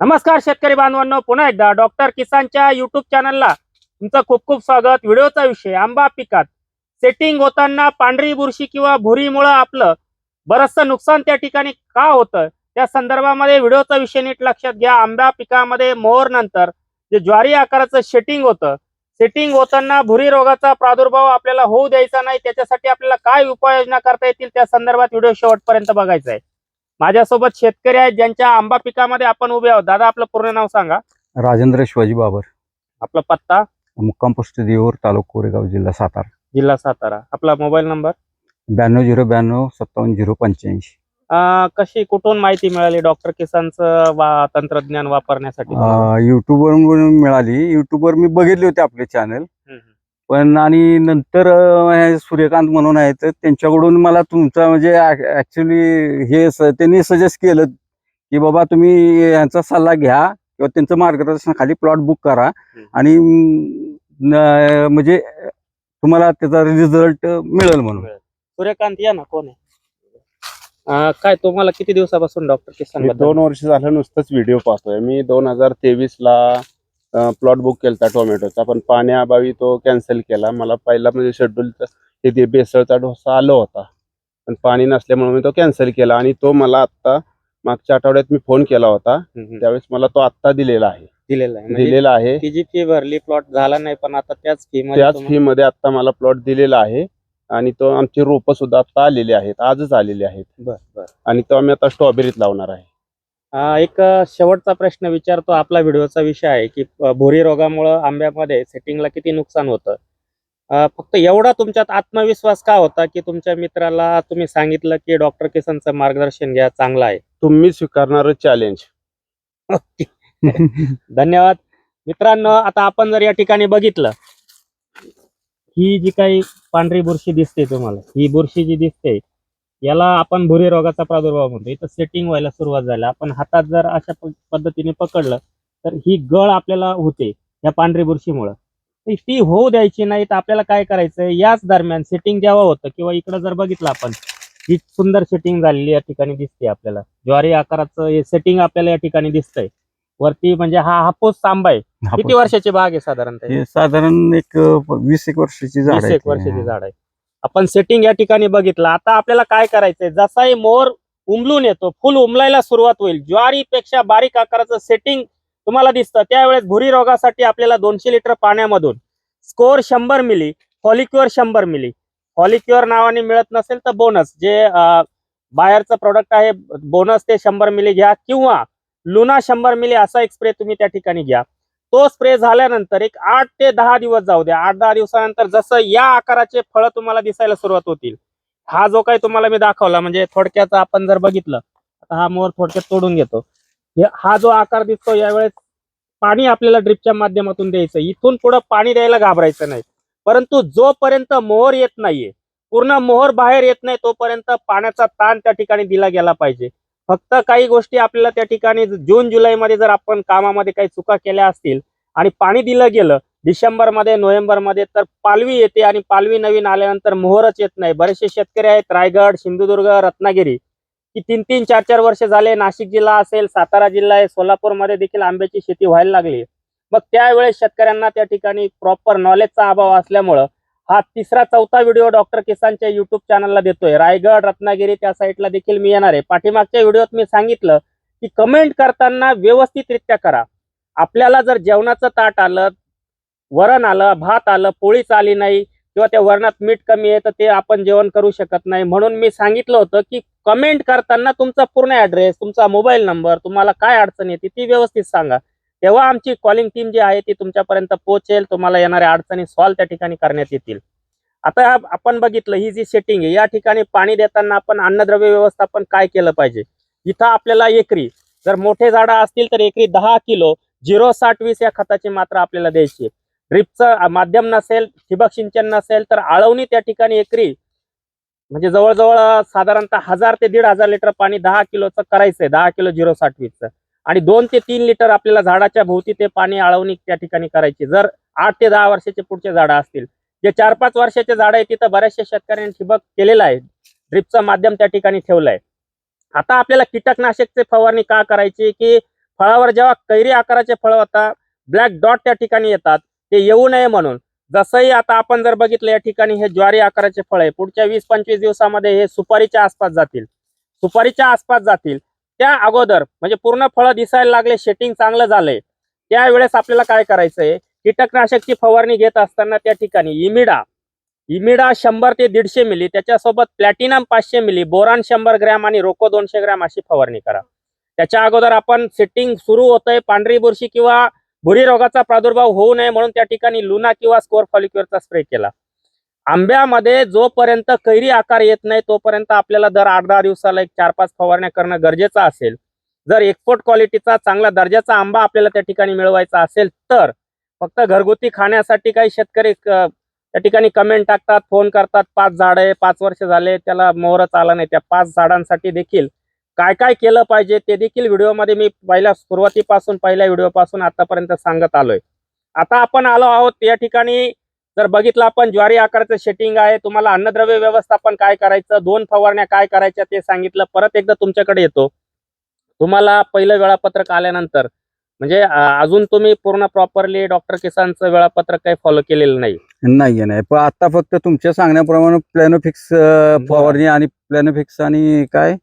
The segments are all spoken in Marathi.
नमस्कार शेतकरी बांधवांनो पुन्हा एकदा डॉक्टर किसानच्या युट्यूब चॅनलला तुमचं खूप खूप स्वागत. व्हिडिओचा विषय आंबा पिकात. सेटिंग होताना पांढरी बुरशी किंवा भुरीमुळं आपलं बरचसं नुकसान त्या ठिकाणी का होतं? त्या संदर्भामध्ये व्हिडिओचा विषय नीट लक्षात घ्या. आंबा पिकामध्ये मोहर नंतर जे ज्वारी आकाराचं सेटिंग होतं सेटिंग होताना भुरी रोगाचा प्रादुर्भाव आपल्याला होऊ द्यायचा नाही. त्याच्यासाठी आपल्याला काय उपाययोजना करता येतील? त्या संदर्भात व्हिडिओ शेवटपर्यंत बघायचा आहे. माझ्यासोबत शेतकरी आहेत ज्यांच्या आंबा पिकामध्ये आपण उभे आहोत. दादा आपलं पूर्ण नाव सांगा. राजेंद्र शिवाजी बाबर. आपला पत्ता? मुक्काम पोस्ट देऊर तालुका कोरेगाव जिल्हा सातारा. जिल्हा सातारा. आपला मोबाईल नंबर? ब्याण्णव झिरो ब्याण्णव सत्तावन्न झिरो पंच्याऐंशी. अं, कशी कुठून माहिती मिळाली डॉक्टर किसानचं वा तंत्रज्ञान वापरण्यासाठी? युट्यूबवर मिळाली. युट्यूबवर मी बघितले होते आपले चॅनल हम्म, पण आणि नंतर अं, हे सूर्यकांत म्हणून आहेत त्यांच्याकडून मला तुमचा म्हणजे ऍक्च्युली हे स- त्यांनी सजेस्ट केलं की बाबा तुम्ही यांचा सल्ला घ्या किंवा त्यांचं मार्गदर्शन खाली प्लॉट बुक करा आणि न- म्हणजे तुम्हाला त्याचा रिझल्ट मिळेल म्हणून. सूर्यकांत या ना कोण आहे? अं, काय तुम्हाला किती दिवसापासून डॉक्टर किसान मी दोन वर्ष झालं नुसतंच व्हिडिओ पाहतोय. मी दोन हजार तेवीस ला प्लॉट बुक केलता टोमॅटोचा पण पाण्याअभावी तो कॅन्सल केला. मला पहिला म्हणजे शेड्यूल हे ते बेसळचा डोसा आला होता पण पाणी नसल्यामुळे मी तो कॅन्सल केला आणि तो मला आत्ता मागच्या आठवड्यात मी फोन केला होता. त्यावेळेस मला तो आत्ता दिलेला आहे. दिलेला आहे. म्हणजे दिलेला आहे. ती जी फी भरली प्लॉट झाला नाही पण आता त्याच फी त्याच फी मध्ये आता मला प्लॉट दिलेला आहे आणि तो आमची रोपं सुद्धा आता आलेली आहेत आजच आलेली आहेत. आणि तो आम्ही आता स्ट्रॉबेरीत लावणार आहे. एक शेवटचा प्रश्न विचारतो आपला व्हिडिओचा विषय आहे की भुरी रोगामुळं आंब्यामध्ये सेटिंगला किती नुकसान होतं? फक्त एवढा तुमच्यात आत्मविश्वास का होता की तुमच्या मित्राला तुम्ही सांगितलं की डॉक्टर किसनचं मार्गदर्शन घ्या चांगलं आहे? तुम्ही स्वीकारणार चॅलेंज धन्यवाद. मित्रांनो आता आपण जर या ठिकाणी बघितलं ही जी काही पांढरी बुरशी दिसते तुम्हाला ही बुरशी जी दिसते याला आपण भुरी रोगाचा प्रादुर्भाव म्हणतो. इथं सेटिंग व्हायला सुरुवात झाली. आपण हातात जर अशा पद्धतीने पकडलं तर ही गळ आपल्याला होते या पांढरी बुरशीमुळं. ती होऊ द्यायची नाही तर आपल्याला काय करायचं याच दरम्यान सेटिंग जेव्हा होतं किंवा इकडं जर बघितलं आपण ही सुंदर सेटिंग झालेली या ठिकाणी दिसते आपल्याला. ज्वारी आकाराचं हे सेटिंग आपल्याला या ठिकाणी दिसतंय. वरती म्हणजे हा हापूस आंबा आहे. किती वर्षाची बाग आहे साधारणतः? साधारण एक वीस एक वर्षाची झाड एक वर्षाची झाड आहे. आपण सेटिंग या ठिकाणी बघितलं. आता आपल्याला काय करायचंय? जसाही मोर उमलून येतो फुल उमलायला सुरुवात होईल. ज्वारीपेक्षा बारीक आकाराचं सेटिंग तुम्हाला दिसतं. त्यावेळेस भुरी रोगासाठी आपल्याला दोनशे लिटर पाण्यामधून स्कोर शंभर मिली फॉलिक्युअर शंभर मिली फॉलिक्युअर नावाने मिळत नसेल तर बोनस जे बाहेरचं प्रोडक्ट आहे बोनस ते शंभर मिली घ्या किंवा लुना शंभर मिली असा एक स्प्रे तुम्ही त्या ठिकाणी घ्या. तो स्प्रे झाल्यानंतर एक आठ ते दहा दिवस जाऊ द्या. आठ दहा दिवसानंतर जसं या आकाराचे फळं तुम्हाला दिसायला सुरुवात होतील. हा जो काही तुम्हाला मी दाखवला म्हणजे थोडक्यात आपण जर बघितलं आता हा मोर थोडक्यात तोडून घेतो. हा जो आकार दिसतो यावेळेस पाणी आपल्याला ड्रिपच्या माध्यमातून द्यायचं. इथून पुढं पाणी द्यायला घाबरायचं नाही. परंतु जोपर्यंत मोहर येत नाहीये पूर्ण मोहर बाहेर येत नाही तोपर्यंत पाण्याचा ताण त्या ठिकाणी दिला गेला पाहिजे. फक्त काही गोष्टी आपल्याला त्या ठिकाणी जून जुलैमध्ये जर आपण कामामध्ये काही चुका केल्या असतील आणि पाणी दिलं गेलं डिसेंबरमध्ये मध्ये नोव्हेंबरमध्ये तर पालवी येते आणि पालवी नवीन आल्यानंतर मोहरच येत नाही. बरेचसे शेतकरी आहेत रायगड सिंधुदुर्ग रत्नागिरी की तीन तीन चार चार वर्ष झाले नाशिक जिल्हा असेल सातारा जिल्हा आहे सोलापूरमध्ये देखील आंब्याची शेती व्हायला लागली मग त्यावेळेस शेतकऱ्यांना त्या ठिकाणी प्रॉपर नॉलेजचा अभाव असल्यामुळं हा तिसरा चौथा व्हिडिओ डॉक्टर किसानच्या युट्यूब चॅनलला देतोय. रायगड रत्नागिरी त्या साईडला देखील मी येणार आहे. पाठीमागच्या व्हिडिओत मी सांगितलं की कमेंट करताना व्यवस्थितरित्या करा. आपल्याला जर जेवणाचं ताट आलं वरण आलं भात आलं पोळीच आली नाही किंवा त्या वरणात मीठ कमी आहे तर ते आपण जेवण करू शकत नाही. म्हणून मी सांगितलं होतं की कमेंट करताना तुमचा पूर्ण ॲड्रेस तुमचा मोबाईल नंबर तुम्हाला काय अडचण येते ती व्यवस्थित सांगा. तेव्हा आमची कॉलिंग टीम जी आहे ती तुमच्यापर्यंत पोहोचेल तुम्हाला येणाऱ्या अडचणी सॉल्व्ह त्या ठिकाणी करण्यात येतील. आता आपण बघितलं ही जी सेटिंग आहे या ठिकाणी पाणी देताना आपण अन्नद्रव्य व्यवस्थापन काय केलं पाहिजे? इथं आपल्याला एकरी जर मोठे झाडं असतील तर एकरी दहा किलो झिरो साठ वीस या खताची मात्रा आपल्याला द्यायची ड्रिपचं माध्यम नसेल ठिबक सिंचन नसेल तर आळवणी त्या ठिकाणी एकरी म्हणजे जवळजवळ साधारणतः हजार ते दीड हजार लिटर पाणी दहा किलोचं करायचंय दहा किलो झिरो साठ वीसचं. आणि दोन ते तीन लिटर आपल्याला झाडाच्या भोवती ते पाणी आळवणी त्या ठिकाणी करायची. जर आठ ते दहा वर्षाचे पुढचे झाडं असतील. जे चार पाच वर्षाचे झाडं आहे तिथं बऱ्याचशा शेतकऱ्यांनी ठिबक केलेलं आहे. ड्रिपचं माध्यम त्या ठिकाणी ठेवलंय आता आपल्याला कीटकनाशकचे फवारणी का करायची? की फळावर जेव्हा कैरी आकाराचे फळ होता ब्लॅक डॉट त्या ठिकाणी येतात. ते येऊ नये म्हणून. जसंही आता आपण जर बघितलं या ठिकाणी हे ज्वारी आकाराचे फळ आहे. पुढच्या वीस पंचवीस दिवसामध्ये हे सुपारीच्या आसपास जातील. सुपारीच्या आसपास जातील. त्या अगोदर म्हणजे पूर्ण फळं दिसायला लागले शेटिंग चांगलं झालंय. त्यावेळेस आपल्याला काय करायचंय? कीटकनाशकची फवारणी घेत असताना त्या ठिकाणी इमिडा. इमिडा शंभर ते दीडशे मिली त्याच्यासोबत प्लॅटिनम पाचशे मिली बोरान शंभर ग्रॅम आणि रोको दोनशे ग्रॅम अशी फवारणी करा. त्याच्या अगोदर आपण सेटिंग सुरू होतंय पांढरी बुरशी किंवा भुरी रोगाचा प्रादुर्भाव होऊ नये म्हणून त्या ठिकाणी लुना किंवा स्कोर फॉलिक्युअरचा स्प्रे केला. आंब्यामध्ये जोपर्यंत कैरी आकार येत नाही तोपर्यंत आपल्याला दर आठ दहा दिवसाला एक चार पाच फवारण्या करणं गरजेचं असेल. जर एक्सपोर्ट क्वालिटीचा चांगला दर्जाचा आंबा आपल्याला त्या ठिकाणी मिळवायचा असेल तर फक्त घरगुती खाण्यासाठी काही शेतकरी त्या ठिकाणी कमेंट टाकतात फोन करतात पाच झाड आहे पाच वर्ष झाले त्याला मोहरच आला नाही. त्या पाच झाडांसाठी देखील काय काय केलं पाहिजे ते देखील व्हिडिओमध्ये मी पहिल्या सुरुवातीपासून पहिल्या व्हिडिओपासून आतापर्यंत सांगत आलोय. आता आपण आलो आहोत या ठिकाणी जर बघितलं आपण ज्वारी आकाराचं शेटिंग आहे तुम्हाला अन्नद्रव्य व्यवस्थापन काय करायचं दोन फवारण्या काय करायच्या ते सांगितलं परत एकदा तुमच्याकडे येतो. तुम्हाला पहिलं वेळापत्रक आल्यानंतर म्हणजे अजून तुम्ही पूर्ण प्रॉपरली डॉक्टर किसानचं वेळापत्रक काही फॉलो केलेलं नाही. नाही नाही पण आता फक्त तुमच्या सांगण्याप्रमाणे प्लॅनोफिक्स फवारणी आणि प्लॅनोफिक्स आणि काय?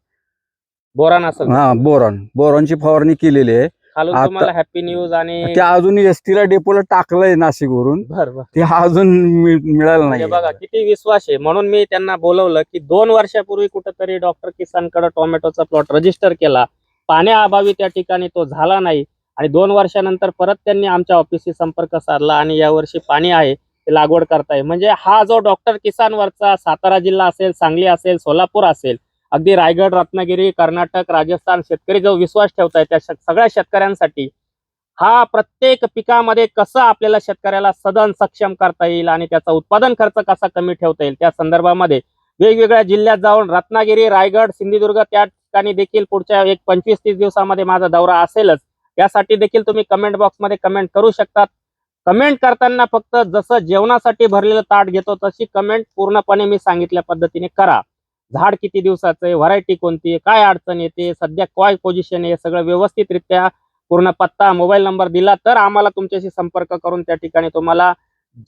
बोरान असेल. हा बोरॉन. बोरॉनची फवारणी केलेली आहे. खालून आता- तुम्हाला हॅपी न्यूज आणि ते अजून एस ला डेपोला टाकलंय नाशिकवरून. बर बर. ते अजून मिळ- मिळालं म्हणजे नाही बघा किती विश्वास आहे. म्हणून मी त्यांना बोलवलं की दोन वर्षापूर्वी कुठेतरी डॉक्टर किसानकडे टोमॅटोचा प्लॉट रजिस्टर केला. पाण्याअभावी त्या ठिकाणी तो झाला नाही. आणि दोन वर्षानंतर परत त्यांनी आमच्या ऑफिसशी संपर्क साधला आणि यावर्षी पाणी आहे ते लागवड करताय. म्हणजे हा जो डॉक्टर किसानवरचा सातारा जिल्हा असेल सांगली असेल सोलापूर असेल अगदी रायगड रत्नागिरी कर्नाटक राजस्थान शेतकरी जो विश्वास ठेवताय त्या सगळ्या शेतकऱ्यांसाठी हा प्रत्येक पिकामध्ये कसं आपल्याला शेतकऱ्याला सदन सक्षम करता येईल आणि त्याचा उत्पादन खर्च कसा कमी ठेवता येईल त्या संदर्भामध्ये वेगवेगळ्या जिल्ह्यात जाऊन रत्नागिरी रायगड सिंधुदुर्ग त्या ठिकाणी देखील पुढच्या एक पंचवीस तीस दिवसामध्ये माझा दौरा असेलच. यासाठी देखील तुम्ही कमेंट बॉक्समध्ये कमेंट करू शकतात. कमेंट करताना फक्त जसं जेवणासाठी भरलेलं ताट घेतो तशी कमेंट पूर्णपणे मी सांगितल्या पद्धतीने करा. झाड किती दिवसाचं आहे व्हरायटी कोणती आहे काय अडचण येते सध्या काय पोझिशन आहे सगळं व्यवस्थितरित्या पूर्ण पत्ता मोबाईल नंबर दिला तर आम्हाला तुमच्याशी संपर्क करून त्या ठिकाणी तुम्हाला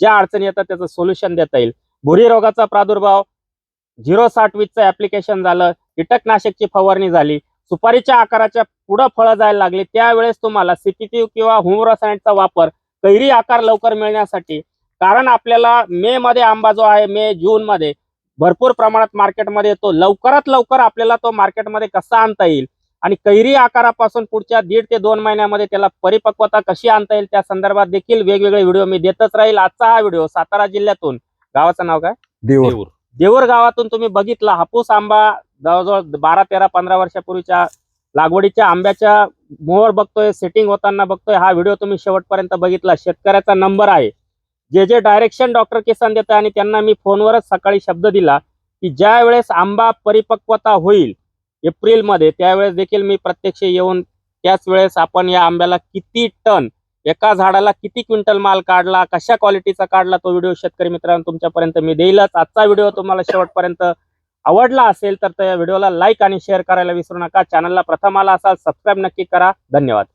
ज्या अडचणी येतात त्याचं सोल्युशन देता येईल. भुरी रोगाचा प्रादुर्भाव झिरो साठ वीजचं ऍप्लिकेशन झालं कीटकनाशकची फवारणी झाली सुपारीच्या आकाराच्या पुढं फळं जायला लागली त्यावेळेस तुम्हाला सिटीटिव्ह किंवा हुमरोसाइडचा वापर कैरी आकार लवकर मिळण्यासाठी कारण आपल्याला मे मध्ये आंबा जो आहे मे जून मध्ये भरपूर प्रमाणात मार्केटमध्ये येतो. लवकरात लवकर आपल्याला तो मार्केटमध्ये कसा आणता येईल आणि कैरी आकारापासून पुढच्या दीड ते दोन महिन्यामध्ये त्याला परिपक्वता कशी आणता येईल त्या संदर्भात देखील वेगवेगळे व्हिडिओ मी देतच राहील. आजचा हा व्हिडिओ सातारा जिल्ह्यातून गावाचं नाव काय? देव देऊर गावातून तुम्ही बघितला हापूस आंबा जवळजवळ बारा तेरा पंधरा वर्षापूर्वीच्या लागवडीच्या आंब्याच्या मोहर बघतोय सेटिंग होताना बघतोय. हा व्हिडिओ तुम्ही शेवटपर्यंत बघितला. शेतकऱ्याचा नंबर आहे. जे जे डायरेक्शन डॉक्टर किसान देतं आणि त्यांना मी फोनवरच सकाळी शब्द दिला की ज्या वेळेस आंबा परिपक्वता होईल एप्रिलमध्ये त्यावेळेस देखील मी प्रत्यक्ष येऊन त्याच वेळेस आपण या आंब्याला किती टन एका झाडाला किती क्विंटल माल काढला कशा क्वालिटीचा काढला तो व्हिडिओ शेतकरी मित्रांनो तुमच्यापर्यंत मी देईलच. आजचा व्हिडिओ तुम्हाला शेवटपर्यंत आवडला असेल तर त्या व्हिडिओला लाईक आणि शेअर करायला विसरू नका. चॅनलला प्रथम आला असाल सबस्क्राईब नक्की करा. धन्यवाद.